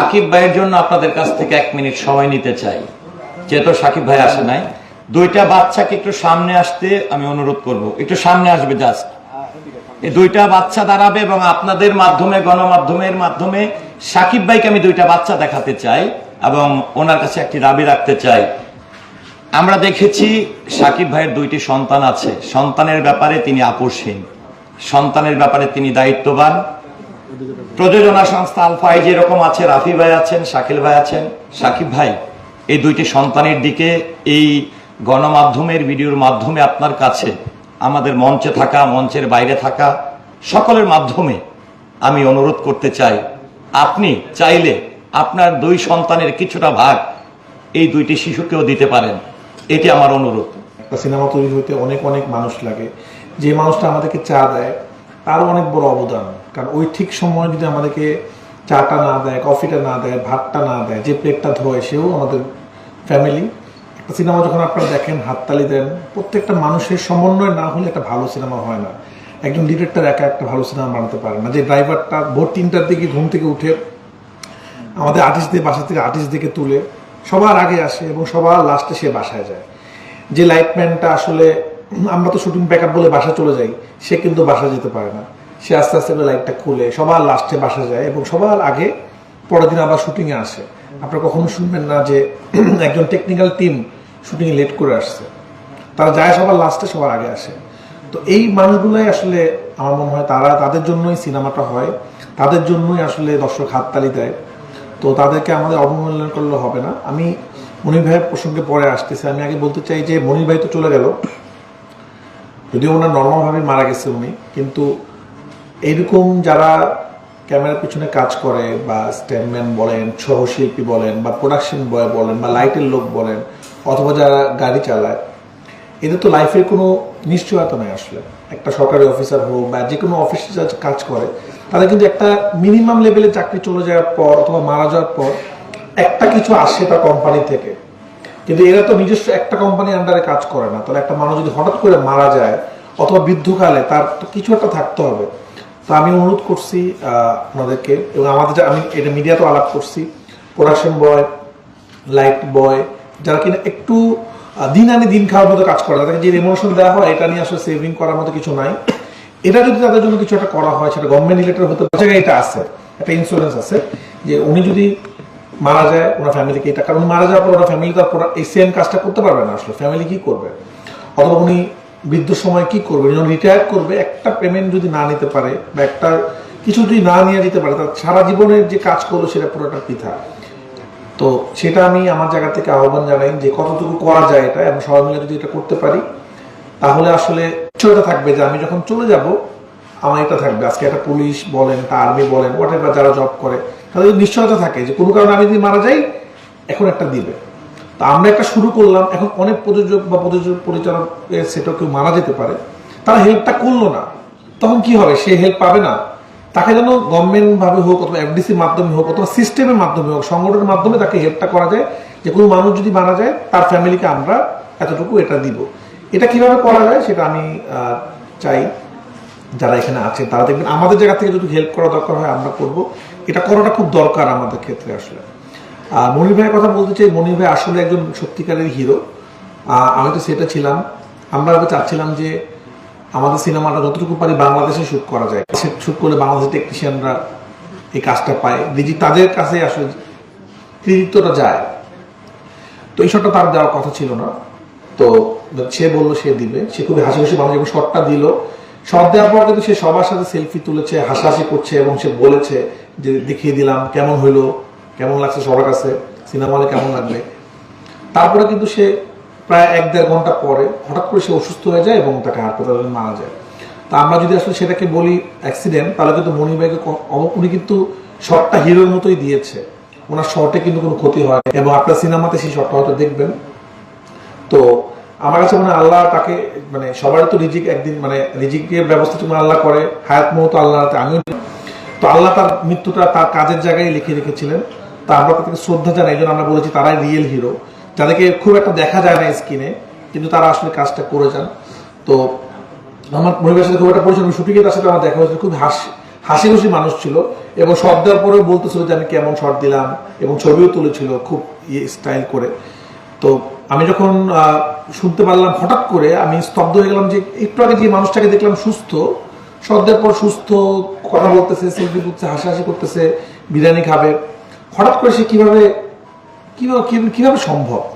সাকিব ভাইয়ের জন্য আপনাদের কাছ থেকে এক মিনিট সময় নিতে চাই। যেহেতু সাকিব ভাই আসে নাই। দুইটা বাচ্চাকে একটু সামনে আসতে আমি অনুরোধ করব। একটু সামনে আসবে জাস্ট এই দুইটা বাচ্চা দাঁড়াবে এবং আপনাদের মাধ্যমে, গণমাধ্যমের মাধ্যমে সাকিব ভাইকে আমি দুইটা বাচ্চা দেখাতে চাই এবং ওনার কাছে একটি দাবি রাখতে চাই। আমরা দেখেছি সাকিব ভাইয়ের দুইটি সন্তান আছে। সন্তানের ব্যাপারে তিনি আপোষহীন। সন্তানের ব্যাপারে তিনি দায়িত্ববান। প্রযোজনা সংস্থা আলফাই যেরকম আছে, রাফি ভাই আছেন, শাকিল ভাই আছেন। সাকিব ভাই, এই দুইটি সন্তানের দিকে এই গণমাধ্যমের ভিডিওর মাধ্যমে আপনার কাছে, আমাদের মঞ্চে থাকা, মঞ্চের বাইরে থাকা সকলের মাধ্যমে আমি অনুরোধ করতে চাই, আপনি চাইলে আপনার দুই সন্তানের কিছুটা ভাগ এই দুইটি শিশুকেও দিতে পারেন। এটি আমার অনুরোধ। একটা সিনেমা তৈরি হতে অনেক অনেক মানুষ লাগে। যে মানুষটা আমাদেরকে চা দেয় তারও অনেক বড় অবদান। কারণ ওই ঠিক সময় যদি আমাদেরকে চাটা না দেয়, কফিটা না দেয়, ভাতটা না দেয়, যে প্লেটটা ধোয়, সেও আমাদের ফ্যামিলি একটা সিনেমা যখন আপনারা দেখেন, হাততালি দেন, প্রত্যেকটা মানুষের সমন্বয় না হলে একটা ভালো সিনেমা হয় না। একজন ডিরেক্টর একা একটা ভালো সিনেমা বানাতে পারে না। যে ড্রাইভারটা ভোর তিনটার দিকে ঘুম থেকে উঠে আমাদের আর্টিস্টদের বাসা থেকে আর্টিস্টদেরকে তুলে, সবার আগে আসে এবং সবার লাস্টে সে বাসায় যায়। যে লাইটম্যানটা আসলে আমরা তো শুটিং ব্যাকআপ বলে বাসা চলে যাই, সে কিন্তু বাসা যেতে পারে না। সে আস্তে আস্তে করে লাইটটা খুলে, সবার লাস্টে বাসা যায় এবং সবার আগে পরের দিন আবার শুটিংয়ে আসে। আপনারা কখনো শুনবেন না যে একজন টেকনিক্যাল টিম শুটিংয়ে লেট করে আসছে। তারা যায় সবার লাস্টে, সবার আগে আসে। তো এই মানুষগুলোই আসলে আমার মনে হয় তারা তাদের জন্যই সিনেমাটা হয়, তাদের জন্যই আসলে দর্শক হাততালি দেয়। তো তাদেরকে আমাদের অবমূল্যায়ন করলে হবে না। আমি মনির ভাইয়ের প্রসঙ্গে পরে আসতেছি। আমি আগে বলতে চাই যে মনির ভাই তো চলে গেল। যদিও ওনার নর্মালভাবে মারা গেছে উনি, কিন্তু এইরকম যারা ক্যামেরার পিছনে কাজ করে বা স্ট্যান্ডম্যান বলেন, সহশিল্পী বলেন, বা প্রোডাকশন বয় বলেন, বা লাইটের লোক বলেন, অথবা যারা গাড়ি চালায়, এদের তো লাইফের কোনো নিশ্চয়তা নেই আসলে। একটা সরকারি অফিসার হোক বা যে কোনো অফিসে যা কাজ করে, তাদের কিন্তু একটা মিনিমাম লেভেলে চাকরি চলে যাওয়ার পর অথবা মারা যাওয়ার পর একটা কিছু আসে তার কোম্পানি থেকে। কিন্তু এরা তো নিজস্ব একটা কোম্পানির আন্ডারে কাজ করে না। তাহলে একটা মানুষ যদি হঠাৎ করে মারা যায় অথবা বৃদ্ধকালে তার তো কিছু একটা থাকতে হবে। তো আমি অনুরোধ করছি আহ, ওনাদেরকে এবং আমাদের আমি এটা মিডিয়াতেও আলাপ করছি। প্রোডাকশন বয় লাইট বয় যারা কিনা একটু দিন আনে দিন খাওয়ার মতো কাজ করে তাদেরকে যে ইমোশন দেওয়া হয় এটা নিয়ে আসলে সেভিং করার মতো কিছু নাই। এটা যদি তাদের জন্য কিছু একটা করা হয় সেটা গভর্নমেন্ট রিলেটেড হতে পারে এটা আছে একটা ইন্স্যুরেন্স আছে যে উনি যদি মারা যায়, ওনার ফ্যামিলিকে এটা কারণ মারা যাওয়ার পর ওনার ফ্যামিলি তার এই সেম কাজটা করতে পারবে না আসলে। ফ্যামিলি কি করবে? অথবা উনি বৃদ্ধ সময় কি করবে? যখন রিটায়ার করবে, একটা পেমেন্ট যদি না নিতে পারে বা একটা কিছু যদি না নিয়ে যেতে পারে তার সারা জীবনের যে কাজ করল সেটা পুরোটা পৃথা। তো সেটা আমি আমার জায়গা থেকে আহ্বান জানাই যে কতটুকু করা যায় এটা এবং সবাই মিলে যদি এটা করতে পারি, তাহলে আসলে নিশ্চয়তা থাকবে যে আমি যখন চলে যাব আমার এটা থাকবে। আজকে একটা পুলিশ বলেন, একটা আর্মি বলেন হোয়াট যারা জব করে তাদের নিশ্চয়তা থাকে যে কোনো কারণে আমি যদি মারা যাই, এখন একটা দিবে। তা আমরা একটা শুরু করলাম, এখন অনেক প্রযোজক বা প্রযোজক পরিচালক সেটা কেউ মারা যেতে পারে। তারা হেল্পটা করল না। তখন কি হবে? সে হেল্প পাবে না। তাকে যেন গভর্নমেন্ট ভাবে হোক অথবা এফডিসির মাধ্যমে হোক অথবা সিস্টেমের মাধ্যমে হোক, সংগঠনের মাধ্যমে তাকে হেল্পটা করা যায়, যে কোনো মানুষ যদি মারা যায়, তার ফ্যামিলিকে আমরা এতটুকু এটা দিব। এটা কীভাবে করা যায় সেটা আমি চাই। যারা এখানে আছে, তারা দেখবেন আমাদের জায়গা থেকে যদি হেল্প করা দরকার হয় আমরা করব। এটা করাটা খুব দরকার আমাদের ক্ষেত্রে আসলে। মনির ভাইয়ের কথা বলতে চাই, মনির ভাই আসলে একজন সত্যিকারের হিরো। আমি তো সেটা ছিলাম। আমরা চাচ্ছিলাম যে আমাদের সিনেমাটা যতটুকু পারি বাংলাদেশে শুট করা যায়। শুট করলে বাংলাদেশের টেকনিশিয়ানরা এই কাজটা পায়। নিজে তাদের কাছে আসলে কৃতিত্বটা যায়। তো এই শটটা তার দেওয়ার কথা ছিল না। তো সে বলল সে দিবে। সে খুবই হাসি খুশি মানুষ এবং শটটা দিল। শট দেওয়ার পর কিন্তু সে সবার সাথে সেলফি তুলেছে, হাসাহাসি করছে এবং সে বলেছে যে, দেখিয়ে দিলাম, কেমন হইল? কেমন লাগছে সবার কাছে? সিনেমা হলে কেমন লাগবে? তারপরে কিন্তু সে প্রায় এক দেড় ঘণ্টা পরে হঠাৎ করে সে অসুস্থ হয়ে যায় এবং তাকে হাসপাতালে মারা যায়। তা আমরা যদি আসলে সেটাকে বলি অ্যাক্সিডেন্ট তাহলে কিন্তু মনির ভাইকে উনি কিন্তু শটটা হিরোর মতোই দিয়েছে। ওনার শটে কিন্তু কোনো ক্ষতি হয় এবং আপনার সিনেমাতে সেই শটটা হয়তো দেখবেন। তো আমার কাছে মনে আল্লাহ তাকে মানে সবারই তো রিজিক একদিন মানে রিজিকের ব্যবস্থা তুমি আল্লাহ করে, হায়াত মহতো আল্লাহ আমিও তো আল্লাহ তার মৃত্যুটা তার কাজের জায়গায় লিখে রেখেছিলেন। তা আমরা তাদেরকে শ্রদ্ধা জানাই জন্য আমরা বলেছি তারাই রিয়েল হিরো যাদেরকে খুব একটা দেখা যায় না স্ক্রিনে কিন্তু তারা আসলে কাজটা করে যান। তো আমার পরিবারের সাথে খুব একটা পরিচয় শুটিংয়ে তার সাথে আমার দেখা হয়েছিল, খুব হাসি হাসি খুশি মানুষ ছিল। এবং শট দেওয়ার পরেও বলতেছিল যে আমি কেমন শট দিলাম, এবং ছবিও তুলেছিল, খুব ইয়ে স্টাইল করে। তো আমি যখন শুনতে পারলাম হঠাৎ করে, আমি স্তব্ধ হয়ে গেলাম যে একটু আগে যে মানুষটাকে দেখলাম সুস্থ, সদ্যের পর সুস্থ, কথা বলতেছে সেলফি করতেছে হাসাহাসি করতেছে, বিরিয়ানি খাবে। হঠাৎ করে সে কীভাবে, কিভাবে- কীভাবে সম্ভব?